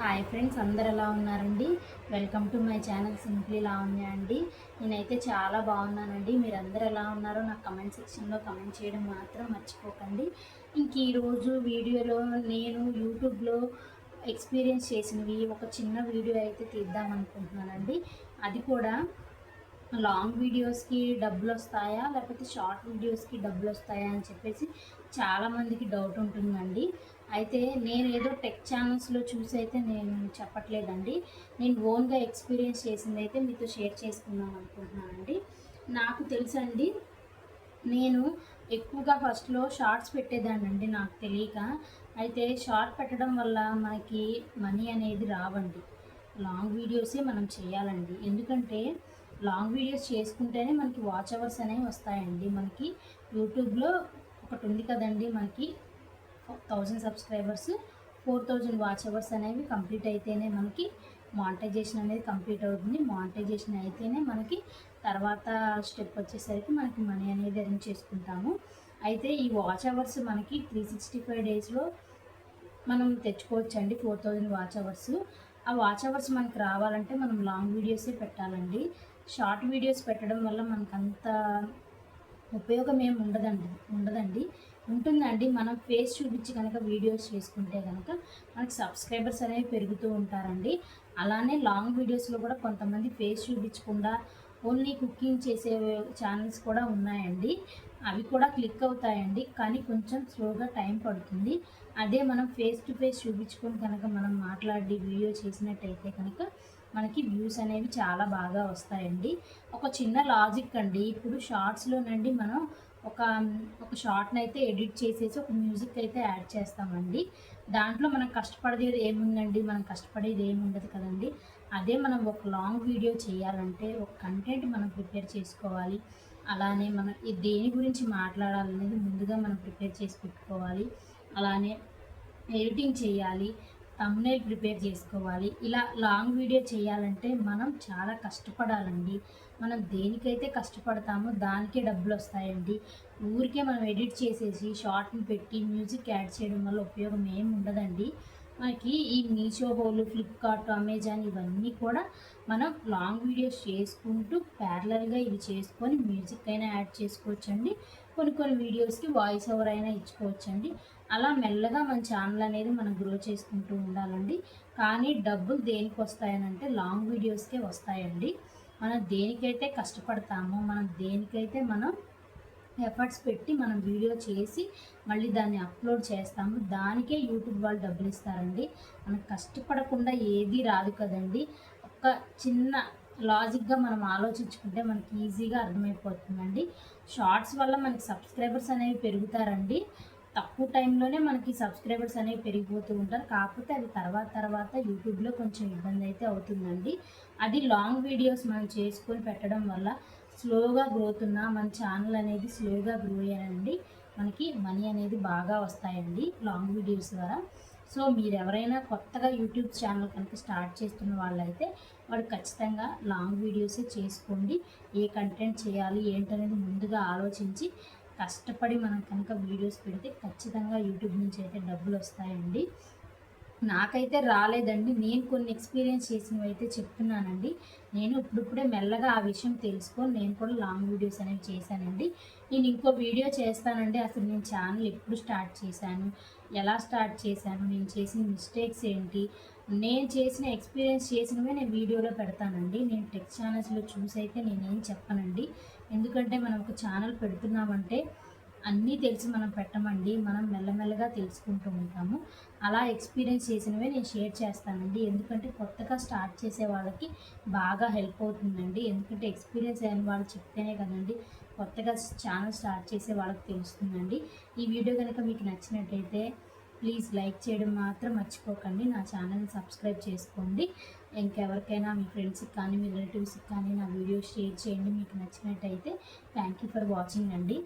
Hi friends అందరు ఎలా ఉన్నారండి? Welcome to my channel simply Lavanya అండి. నేనైతే చాలా బాగున్నానండి. మీరు అందరు ఎలా ఉన్నారో నాకు కమెంట్ సెక్షన్లో కమెంట్ చేయడం మాత్రం మర్చిపోకండి. ఇంక ఈరోజు వీడియోలో నేను యూట్యూబ్లో ఎక్స్పీరియన్స్ చేసినవి ఒక చిన్న వీడియో అయితే తీద్దాం అనుకుంటున్నానండి. అది కూడా లాంగ్ వీడియోస్కి డబ్బులు వస్తాయా? లేకపోతే షార్ట్ వీడియోస్కి డబ్బులు వస్తాయా అని చెప్పేసి చాలామందికి డౌట్ ఉంటుందండి. అయితే నేను ఏదో టెక్ ఛానల్స్లో చూసి అయితే నేను చెప్పట్లేదండి. నేను ఓన్గా ఎక్స్పీరియన్స్ చేసింది అయితే మీతో షేర్ చేసుకుందాం అనుకుంటున్నానండి నాకు తెలుసండి నేను ఎక్కువగా ఫస్ట్లో షార్ట్స్ పెట్టేదానండి నాకు తెలియక. అయితే షార్ట్ పెట్టడం వల్ల మనకి మనీ అనేది రావండి. లాంగ్ వీడియోసే మనం చేయాలండి. ఎందుకంటే లాంగ్ వీడియోస్ చేసుకుంటేనే మనకి వాచ్ అవర్స్ అనేవి వస్తాయండి. మనకి యూట్యూబ్లో ఒకటి ఉంది కదండి మనకి thousand subscribers four thousand watch hours అనేవి కంప్లీట్ అయితేనే మనకి మానిటైజేషన్ అనేది కంప్లీట్ అవుతుంది. మానిటైజేషన్ అయితేనే మనకి తర్వాత స్టెప్ వచ్చేసరికి మనకి మనీ అనేది అరేంజ్ చేసుకుంటాము. అయితే ఈ వాచ్ అవర్స్ మనకి త్రీ సిక్స్టీ ఫైవ్ డేస్లో మనం తెచ్చుకోవచ్చండి ఫోర్ థౌజండ్ వాచ్ అవర్స్ ఆ వాచ్ అవర్స్ మనకి రావాలంటే మనం లాంగ్ వీడియోసే పెట్టాలండి. షార్ట్ వీడియోస్ పెట్టడం వల్ల మనకు అంత ఉపయోగం ఏమి ఉండదండి ఉండదండి. ఉంటుందండి. మనం ఫేస్ చూపించి కనుక వీడియోస్ చేసుకుంటే కనుక మనకి సబ్స్క్రైబర్స్ అనేవి పెరుగుతూ ఉంటారండి. అలానే లాంగ్ వీడియోస్లో కూడా కొంతమంది ఫేస్ చూపించకుండా ఓన్లీ కుకింగ్ చేసే ఛానల్స్ కూడా ఉన్నాయండి. అవి కూడా క్లిక్ అవుతాయండి. కానీ కొంచెం స్లోగా టైం పడుతుంది. అదే మనం ఫేస్ టు ఫేస్ చూపించుకొని కనుక మనం మాట్లాడి వీడియో చేసినట్టయితే కనుక మనకి వ్యూస్ అనేవి చాలా బాగా వస్తాయండి. ఒక చిన్న లాజిక్ అండి. ఇప్పుడు షార్ట్స్లోనండి మనం ఒక ఒక షార్ట్ని అయితే ఎడిట్ చేసేసి ఒక మ్యూజిక్ అయితే యాడ్ చేస్తామండి. దాంట్లో మనం కష్టపడేది ఏముందండి? మనం కష్టపడేది ఏముండదు కదండి? అదే మనం ఒక లాంగ్ వీడియో చేయాలంటే ఒక కంటెంట్ మనం ప్రిపేర్ చేసుకోవాలి. అలానే మనం దేని గురించి మాట్లాడాలనేది ముందుగా మనం ప్రిపేర్ చేసి పెట్టుకోవాలి. అలానే ఎడిటింగ్ చేయాలి. తమ్నేల్ ప్రిపేర్ చేసుకోవాలి. ఇలా లాంగ్ వీడియో చేయాలంటే మనం చాలా కష్టపడాలండి. మనం దేనికైతే కష్టపడతామో దానికే డబ్బులు వస్తాయండి. ఊరికే మనం ఎడిట్ చేసేసి షార్ట్ని పెట్టి మ్యూజిక్ యాడ్ చేయడం వల్ల ఉపయోగం ఏమి ఉండదండి. మనకి ఈ మీషో హోలు ఫ్లిప్కార్ట్ అమెజాన్ ఇవన్నీ కూడా మనం లాంగ్ వీడియోస్ చేసుకుంటూ ప్యారలల్గా ఇవి చేసుకొని మ్యూజిక్ అయినా యాడ్ చేసుకోవచ్చండి. కొన్ని కొన్ని వీడియోస్కి వాయిస్ ఓవర్ అయినా ఇచ్చుకోవచ్చండి. అలా మెల్లగా మన ఛానల్ అనేది మనం గ్రో చేసుకుంటూ ఉండాలండి. కానీ డబ్బులు దేనికి వస్తాయనంటే లాంగ్ వీడియోస్కే వస్తాయండి. మనం దేనికైతే కష్టపడతామో మనం దేనికైతే మనం ఎఫర్ట్స్ పెట్టి మనం వీడియో చేసి మళ్ళీ దాన్ని అప్లోడ్ చేస్తాము. దానికే యూట్యూబ్ వాళ్ళు డబ్బులు ఇస్తారండి. మనం కష్టపడకుండా ఏది రాదు కదండి. ఒక చిన్న లాజిక్గా మనం ఆలోచించుకుంటే మనకి ఈజీగా అర్థమైపోతుందండి. షార్ట్స్ వల్ల మనకి సబ్స్క్రైబర్స్ అనేవి పెరుగుతారండి. తక్కువ టైంలోనే మనకి సబ్స్క్రైబర్స్ అనేవి పెరిగిపోతూ ఉంటారు. కాకపోతే అది తర్వాత తర్వాత యూట్యూబ్లో కొంచెం ఇబ్బంది అయితే అవుతుందండి. అది లాంగ్ వీడియోస్ మనం చేసుకొని పెట్టడం వల్ల స్లోగా గ్రోత్ ఉన్న మన ఛానల్ అనేది స్లోగా గ్రో అయ్యానండి మనకి మనీ అనేది బాగా వస్తాయండి లాంగ్ వీడియోస్ ద్వారా. సో మీరు ఎవరైనా కొత్తగా యూట్యూబ్ ఛానల్ కనుక స్టార్ట్ చేస్తున్న వాళ్ళైతే వాడు ఖచ్చితంగా లాంగ్ వీడియోసే చేసుకోండి. ఏ కంటెంట్ చేయాలి ఏంటనేది ముందుగా ఆలోచించి కష్టపడి మనం కనుక వీడియోస్ పెడితే ఖచ్చితంగా యూట్యూబ్ నుంచి అయితే డబ్బులు వస్తాయండి. నాకైతే రాలేదండి. నేను కొన్ని ఎక్స్పీరియన్స్ చేసినవి అయితే చెప్తున్నానండి. నేను ఇప్పుడిప్పుడే మెల్లగా ఆ విషయం తెలుసుకొని నేను కూడా లాంగ్ వీడియోస్ అనేవి చేశానండి. నేను ఇంకో వీడియో చేస్తానండి. అసలు నేను ఛానల్ ఎప్పుడు స్టార్ట్ చేశాను? ఎలా స్టార్ట్ చేశాను? నేను చేసిన మిస్టేక్స్ ఏంటి? నేను చేసిన ఎక్స్పీరియన్స్ చేసినవే నేను వీడియోలో పెడతానండి. నేను టెక్ ఛానల్స్లో చూసి అయితే నేనేం చెప్పనండి. ఎందుకంటే మనం ఒక ఛానల్ పెడుతున్నామంటే అన్నీ తెలిసి మనం పెట్టమండి మనం మెల్లమెల్లగా తెలుసుకుంటూ ఉంటాము. అలా ఎక్స్పీరియన్స్ చేసినవే నేను షేర్ చేస్తానండి. ఎందుకంటే కొత్తగా స్టార్ట్ చేసే వాళ్ళకి బాగా హెల్ప్ అవుతుందండి. ఎందుకంటే ఎక్స్పీరియన్స్ అయిన వాళ్ళు చెప్తేనే కదండి కొత్తగా ఛానల్ స్టార్ట్ చేసే వాళ్ళకి తెలుస్తుందండి. ఈ వీడియో కనుక మీకు నచ్చినట్టయితే ప్లీజ్ లైక్ చేయడం మాత్రం మర్చిపోకండి. నా ఛానల్ని సబ్స్క్రైబ్ చేసుకోండి. ఇంకెవరికైనా మీ ఫ్రెండ్స్కి కానీ మీ రిలేటివ్స్కి కానీ నా వీడియో షేర్ చేయండి. మీకు నచ్చినట్టయితే థ్యాంక్ యూ ఫర్ వాచింగ్ అండి.